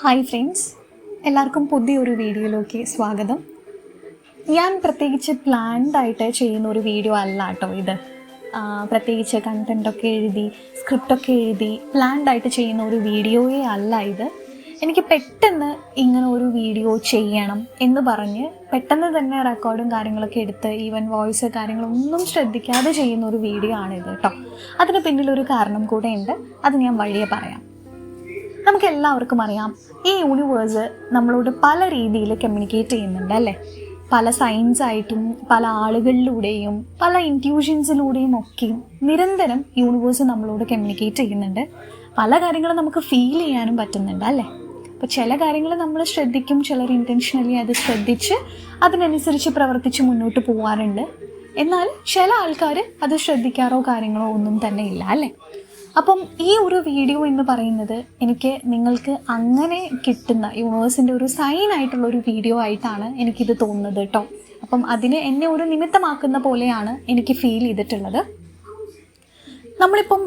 Hi friends എല്ലാവർക്കും പുതിയൊരു വീഡിയോയിലേക്ക് സ്വാഗതം. ഞാൻ പ്രത്യേകിച്ച് പ്ലാൻഡ് ആയിട്ട് ചെയ്യുന്ന ഒരു വീഡിയോ അല്ല കേട്ടോ ഇത്. പ്രത്യേകിച്ച് കണ്ടന്റൊക്കെ എഴുതി സ്ക്രിപ്റ്റൊക്കെ എഴുതി പ്ലാൻഡ് ആയിട്ട് ചെയ്യുന്ന ഒരു വീഡിയോയേ അല്ല ഇത്. എനിക്ക് പെട്ടെന്ന് ഇങ്ങനെ ഒരു വീഡിയോ ചെയ്യണം എന്ന് പറഞ്ഞ് പെട്ടെന്ന് തന്നെ റെക്കോർഡും കാര്യങ്ങളൊക്കെ എടുത്ത് ഈവൻ വോയിസ് കാര്യങ്ങളൊന്നും ശ്രദ്ധിക്കാതെ ചെയ്യുന്ന ഒരു വീഡിയോ ആണിത് കേട്ടോ. അതിന് പിന്നിലൊരു കാരണം കൂടെ ഉണ്ട്. അത് ഞാൻ വഴിയെ പറയാം. നമുക്ക് എല്ലാവർക്കും അറിയാം ഈ യൂണിവേഴ്സ് നമ്മളോട് പല രീതിയിൽ കമ്മ്യൂണിക്കേറ്റ് ചെയ്യുന്നുണ്ട് അല്ലേ? പല സയൻസ് ആയിട്ടും പല ആളുകളിലൂടെയും പല ഇന്റ്യൂഷൻസിലൂടെയും ഒക്കെ നിരന്തരം യൂണിവേഴ്സ് നമ്മളോട് കമ്മ്യൂണിക്കേറ്റ് ചെയ്യുന്നുണ്ട്. പല കാര്യങ്ങളും നമുക്ക് ഫീൽ ചെയ്യാനും പറ്റുന്നുണ്ട് അല്ലേ? അപ്പോൾ ചില കാര്യങ്ങൾ നമ്മൾ ശ്രദ്ധിക്കും ചിലർ ഇന്റൻഷനലി അത് ശ്രദ്ധിച്ച് അതിനനുസരിച്ച് പ്രവർത്തിച്ച് മുന്നോട്ട് പോകാറുണ്ട് എന്നാൽ ചില ആൾക്കാർ അത് ശ്രദ്ധിക്കാറോ കാര്യങ്ങളോ ഒന്നും തന്നെ ഇല്ല അല്ലേ? അപ്പം ഈ ഒരു വീഡിയോ എന്ന് പറയുന്നത് എനിക്ക് നിങ്ങൾക്ക് അങ്ങനെ കിട്ടുന്ന യൂണിവേഴ്സിന്റെ ഒരു സൈൻ ആയിട്ടുള്ള ഒരു വീഡിയോ ആയിട്ടാണ് എനിക്കിത് തോന്നുന്നത് കേട്ടോ അപ്പം അതിനെ എന്നെ ഒരു നിമിത്തമാക്കുന്ന പോലെയാണ് എനിക്ക് ഫീൽ ചെയ്തിട്ടുള്ളത്. നമ്മളിപ്പം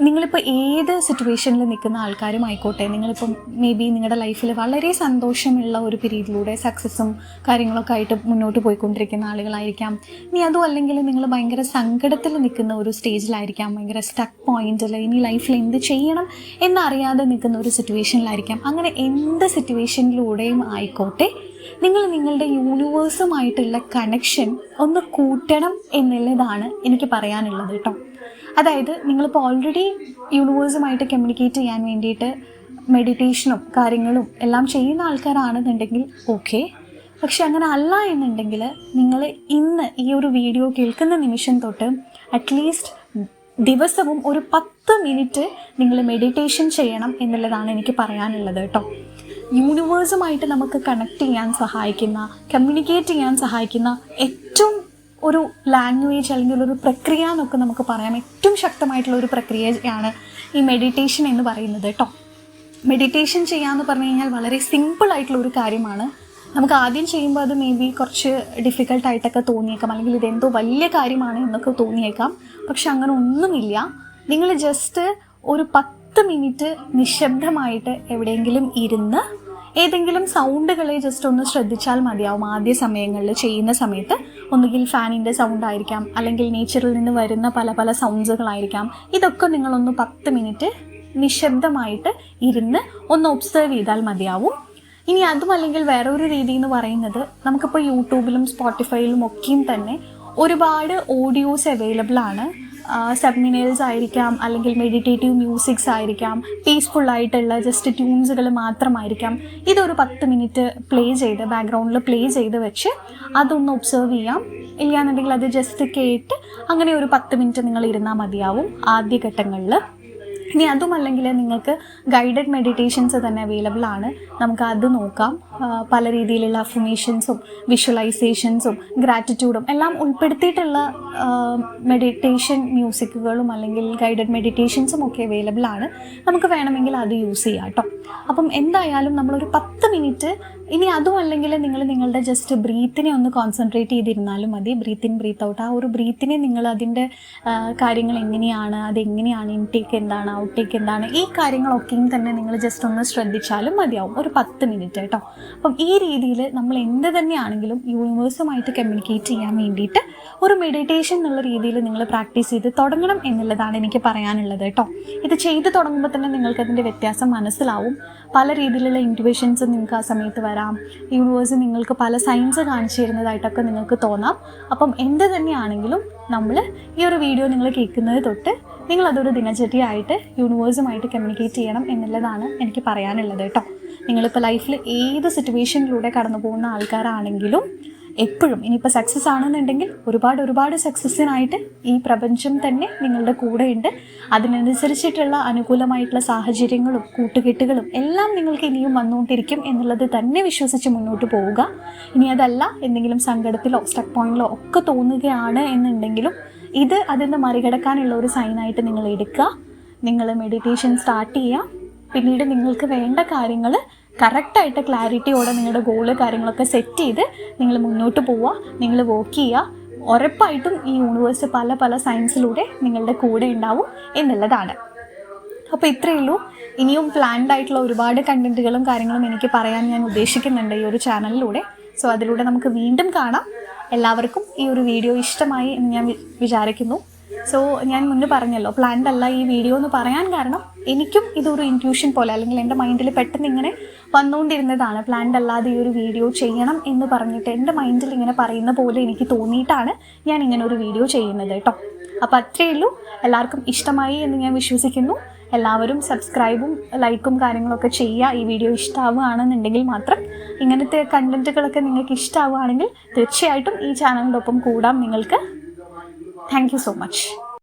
നിങ്ങളിപ്പോൾ ഏത് സിറ്റുവേഷനിൽ നിൽക്കുന്ന ആൾക്കാരും ആയിക്കോട്ടെ നിങ്ങളിപ്പം മേ ബി നിങ്ങളുടെ ലൈഫിൽ വളരെ സന്തോഷമുള്ള ഒരു പീരീഡിലൂടെ സക്സസ്സും കാര്യങ്ങളൊക്കെ ആയിട്ട് മുന്നോട്ട് പോയിക്കൊണ്ടിരിക്കുന്ന ആളുകളായിരിക്കാം. ഇനി അതും അല്ലെങ്കിൽ നിങ്ങൾ ഭയങ്കര സങ്കടത്തിൽ നിൽക്കുന്ന ഒരു സ്റ്റേജിലായിരിക്കാം ഭയങ്കര സ്റ്റക്ക് പോയിന്റിൽ ഇനി ലൈഫിൽ എന്ത് ചെയ്യണം എന്നറിയാതെ നിൽക്കുന്ന ഒരു സിറ്റുവേഷനിലായിരിക്കാം അങ്ങനെ എന്ത് സിറ്റുവേഷനിലൂടെയും ആയിക്കോട്ടെ നിങ്ങൾ നിങ്ങളുടെ യൂണിവേഴ്സുമായിട്ടുള്ള കണക്ഷൻ ഒന്ന് കൂട്ടണം എന്നുള്ളതാണ് എനിക്ക് പറയാനുള്ളത് കേട്ടോ. അതായത് നിങ്ങളിപ്പോൾ ഓൾറെഡി യൂണിവേഴ്സുമായിട്ട് കമ്മ്യൂണിക്കേറ്റ് ചെയ്യാൻ വേണ്ടിയിട്ട് മെഡിറ്റേഷനും കാര്യങ്ങളും എല്ലാം ചെയ്യുന്ന ആൾക്കാരാണെന്നുണ്ടെങ്കിൽ ഓക്കെ പക്ഷെ അങ്ങനെ അല്ല എന്നുണ്ടെങ്കിൽ നിങ്ങൾ ഇന്ന് ഈ ഒരു വീഡിയോ കേൾക്കുന്ന നിമിഷം തൊട്ട് അറ്റ്ലീസ്റ്റ് ദിവസവും ഒരു പത്ത് മിനിറ്റ് നിങ്ങൾ മെഡിറ്റേഷൻ ചെയ്യണം എന്നുള്ളതാണ് എനിക്ക് പറയാനുള്ളത് കേട്ടോ. യൂണിവേഴ്സുമായിട്ട് നമുക്ക് കണക്ട് ചെയ്യാൻ സഹായിക്കുന്ന കമ്മ്യൂണിക്കേറ്റ് ചെയ്യാൻ സഹായിക്കുന്ന ഏറ്റവും ഒരു ലാംഗ്വേജ് അല്ലെങ്കിൽ ഒരു പ്രക്രിയ എന്നൊക്കെ നമുക്ക് പറയാം. ഏറ്റവും ശക്തമായിട്ടുള്ള ഒരു പ്രക്രിയയാണ് ഈ മെഡിറ്റേഷൻ എന്ന് പറയുന്നത് കേട്ടോ. മെഡിറ്റേഷൻ ചെയ്യാമെന്ന് പറഞ്ഞു കഴിഞ്ഞാൽ വളരെ സിമ്പിൾ ആയിട്ടുള്ള ഒരു കാര്യമാണ്. നമുക്ക് ആദ്യം ചെയ്യുമ്പോൾ അത് മേ ബി കുറച്ച് ഡിഫിക്കൽട്ടായിട്ടൊക്കെ തോന്നിയേക്കാം. അല്ലെങ്കിൽ ഇതെന്തോ വലിയ കാര്യമാണ് എന്നൊക്കെ തോന്നിയേക്കാം. പക്ഷെ അങ്ങനെ ഒന്നുമില്ല. നിങ്ങൾ ജസ്റ്റ് ഒരു പത്ത് മിനിറ്റ് നിശബ്ദമായിട്ട് എവിടെയെങ്കിലും ഇരുന്ന് ഏതെങ്കിലും സൗണ്ടുകളെ ജസ്റ്റ് ഒന്ന് ശ്രദ്ധിച്ചാൽ മതിയാവും. ആദ്യ സമയങ്ങളിൽ ചെയ്യുന്ന സമയത്ത് ഒന്നുകിൽ ഫാനിന്റെ സൗണ്ട് ആയിരിക്കാം അല്ലെങ്കിൽ നേച്ചറിൽ നിന്ന് വരുന്ന പല പല സൗണ്ട്സുകളായിരിക്കാം ഇതൊക്കെ നിങ്ങളൊന്ന് പത്ത് മിനിറ്റ് നിശബ്ദമായിട്ട് ഇരുന്ന് ഒന്ന് ഒബ്സർവ് ചെയ്താൽ മതിയാവും. ഇനി അതും അല്ലെങ്കിൽ വേറൊരു രീതി എന്ന് പറയുന്നത് നമുക്കിപ്പോൾ യൂട്യൂബിലും സ്പോട്ടിഫൈയിലും ഒക്കെയും തന്നെ ഒരുപാട് ഓഡിയോസ് അവൈലബിൾ ആണ്. സബ്മിനേൽസ് ആയിരിക്കാം അല്ലെങ്കിൽ മെഡിറ്റേറ്റീവ് മ്യൂസിക്സ് ആയിരിക്കാം പീസ്ഫുൾ ആയിട്ടുള്ള ജസ്റ്റ് ട്യൂൺസുകൾ മാത്രമായിരിക്കാം. ഇതൊരു പത്ത് മിനിറ്റ് പ്ലേ ചെയ്ത് ബാക്ക്ഗ്രൗണ്ടിൽ പ്ലേ ചെയ്ത് വെച്ച് അതൊന്ന് ഒബ്സർവ് ചെയ്യാം. ഇല്ലാന്നുണ്ടെങ്കിൽ അത് ജസ്റ്റ് കേട്ട് അങ്ങനെ ഒരു പത്ത് മിനിറ്റ് നിങ്ങൾ ഇരുന്നാൽ മതിയാവും ആദ്യഘട്ടങ്ങളിൽ ഇനി അതുമല്ലെങ്കിൽ നിങ്ങൾക്ക് ഗൈഡഡ് മെഡിറ്റേഷൻസ് തന്നെ അവൈലബിൾ ആണ്. നമുക്ക് അത് നോക്കാം. പല രീതിയിലുള്ള അഫർമേഷൻസും വിഷ്വലൈസേഷൻസും ഗ്രാറ്റിറ്റ്യൂഡും എല്ലാം ഉൾപ്പെടുത്തിയിട്ടുള്ള മെഡിറ്റേഷൻ മ്യൂസിക്കുകളും അല്ലെങ്കിൽ ഗൈഡഡ് മെഡിറ്റേഷൻസും ഒക്കെ അവൈലബിൾ ആണ്. നമുക്ക് വേണമെങ്കിൽ അത് യൂസ് ചെയ്യാം കേട്ടോ അപ്പം എന്തായാലും നമ്മളൊരു പത്ത് മിനിറ്റ് ഇനി അതും അല്ലെങ്കിൽ നിങ്ങൾ നിങ്ങളുടെ ജസ്റ്റ് ബ്രീത്തിനെ ഒന്ന് കോൺസെൻട്രേറ്റ് ചെയ്തിരുന്നാലും മതി. ബ്രീത്ത് ഇൻ ബ്രീത്ത് ഔട്ട് ആ ഒരു ബ്രീത്തിനെ നിങ്ങൾ അതിന്റെ കാര്യങ്ങൾ എങ്ങനെയാണ് അതെങ്ങനെയാണ് ഇൻടേക്ക് എന്താണ് ഔട്ടേക്ക് എന്താണ് ഈ കാര്യങ്ങളൊക്കെയും തന്നെ നിങ്ങൾ ജസ്റ്റ് ഒന്ന് ശ്രദ്ധിച്ചാലും മതിയാവും. ഒരു പത്ത് മിനിറ്റ് കേട്ടോ. അപ്പം ഈ രീതിയിൽ നമ്മൾ എന്ത് തന്നെയാണെങ്കിലും യൂണിവേഴ്സുമായിട്ട് കമ്മ്യൂണിക്കേറ്റ് ചെയ്യാൻ വേണ്ടിയിട്ട് ഒരു മെഡിറ്റേഷൻ എന്നുള്ള രീതിയിൽ നിങ്ങൾ പ്രാക്ടീസ് ചെയ്ത് തുടങ്ങണം എന്നുള്ളതാണ് എനിക്ക് പറയാനുള്ളത് കേട്ടോ. ഇത് ചെയ്ത് തുടങ്ങുമ്പോൾ തന്നെ നിങ്ങൾക്ക് അതിന്റെ വ്യത്യാസം മനസ്സിലാവും. പല രീതിയിലുള്ള ഇന്റുവേഷൻസ് നിങ്ങൾക്ക് ആ സമയത്ത് വരാം. യൂണിവേഴ്സ് നിങ്ങൾക്ക് പല സയൻസ് കാണിച്ചു തരുന്നതായിട്ടൊക്കെ നിങ്ങൾക്ക് തോന്നാം. അപ്പം എന്ത് തന്നെയാണെങ്കിലും നമ്മൾ ഈ ഒരു വീഡിയോ നിങ്ങൾ കേൾക്കുന്നത് തൊട്ട് നിങ്ങളതൊരു ദിനചര്യയായിട്ട് യൂണിവേഴ്സുമായിട്ട് കമ്മ്യൂണിക്കേറ്റ് ചെയ്യണം എന്നുള്ളതാണ് എനിക്ക് പറയാനുള്ളത് കേട്ടോ. നിങ്ങളിപ്പോൾ ലൈഫിൽ ഏത് സിറ്റുവേഷനിലൂടെ കടന്നു പോകുന്ന ആൾക്കാരാണെങ്കിലും എപ്പോഴും ഇനിയിപ്പോൾ സക്സസ് ആണെന്നുണ്ടെങ്കിൽ ഒരുപാട് ഒരുപാട് സക്സസ്സിനായിട്ട് ഈ പ്രപഞ്ചം തന്നെ നിങ്ങളുടെ കൂടെയുണ്ട്. അതിനനുസരിച്ചിട്ടുള്ള അനുകൂലമായിട്ടുള്ള സാഹചര്യങ്ങളും കൂട്ടുകെട്ടുകളും എല്ലാം നിങ്ങൾക്ക് ഇനിയും വന്നുകൊണ്ടിരിക്കും എന്നുള്ളത് തന്നെ വിശ്വസിച്ച് മുന്നോട്ട് പോവുക. ഇനി അതല്ല എന്തെങ്കിലും സങ്കടത്തിലോ സ്റ്റക്ക് പോയിന്റിലോ ഒക്കെ തോന്നുകയാണ് എന്നുണ്ടെങ്കിലും ഇത് അതിന് മറികടക്കാനുള്ള ഒരു സൈനായിട്ട് നിങ്ങൾ എടുക്കുക. നിങ്ങൾ മെഡിറ്റേഷൻ സ്റ്റാർട്ട് ചെയ്യുക. പിന്നീട് നിങ്ങൾക്ക് വേണ്ട കാര്യങ്ങൾ കറക്റ്റായിട്ട് ക്ലാരിറ്റിയോടെ നിങ്ങളുടെ ഗോൾ കാര്യങ്ങളൊക്കെ സെറ്റ് ചെയ്ത് നിങ്ങൾ മുന്നോട്ട് പോവുക നിങ്ങൾ വർക്ക് ചെയ്യുക. ഉറപ്പായിട്ടും ഈ യൂണിവേഴ്സ് പല പല സയൻസിലൂടെ നിങ്ങളുടെ കൂടെ ഉണ്ടാവും എന്നുള്ളതാണ്. അപ്പോൾ ഇത്രയേ ഉള്ളൂ. ഇനിയും പ്ലാൻഡ് ആയിട്ടുള്ള ഒരുപാട് കണ്ടന്റുകളും കാര്യങ്ങളും എനിക്ക് പറയാൻ ഞാൻ ഉദ്ദേശിക്കുന്നുണ്ട് ഈ ഒരു ചാനലിലൂടെ. സോ അതിലൂടെ നമുക്ക് വീണ്ടും കാണാം. എല്ലാവർക്കും ഈ ഒരു വീഡിയോ ഇഷ്ടമായി എന്ന് ഞാൻ വിചാരിക്കുന്നു. സോ ഞാൻ മുന്നേ പറഞ്ഞല്ലോ പ്ലാൻഡ് അല്ല ഈ വീഡിയോ എന്ന് പറയാൻ കാരണം എനിക്കും ഇതൊരു ഇന്റ്യൂഷൻ പോലെ അല്ലെങ്കിൽ എന്റെ മൈൻഡിൽ പെട്ടെന്ന് ഇങ്ങനെ വന്നുകൊണ്ടിരുന്നതാണ്. പ്ലാൻഡ് അല്ലാതെ ഈ ഒരു വീഡിയോ ചെയ്യണം എന്ന് പറഞ്ഞിട്ട് എന്റെ മൈൻഡിൽ ഇങ്ങനെ പറയുന്ന പോലെ എനിക്ക് തോന്നിയിട്ടാണ് ഞാൻ ഇങ്ങനെ ഒരു വീഡിയോ ചെയ്യുന്നത് കേട്ടോ. അപ്പോൾ അത്രയേ ഉള്ളൂ. എല്ലാവർക്കും ഇഷ്ടമായി എന്ന് ഞാൻ വിശ്വസിക്കുന്നു. എല്ലാവരും സബ്സ്ക്രൈബും ലൈക്കും കാര്യങ്ങളൊക്കെ ചെയ്യുക. ഈ വീഡിയോ ഇഷ്ടമാവുകയാണെന്നുണ്ടെങ്കിൽ മാത്രം ഇങ്ങനത്തെ കണ്ടന്റുകളൊക്കെ നിങ്ങൾക്ക് ഇഷ്ടമാവുകയാണെങ്കിൽ തീർച്ചയായിട്ടും ഈ ചാനലിന്റെ ഒപ്പം കൂടാം. നിങ്ങൾക്ക് thank you so much.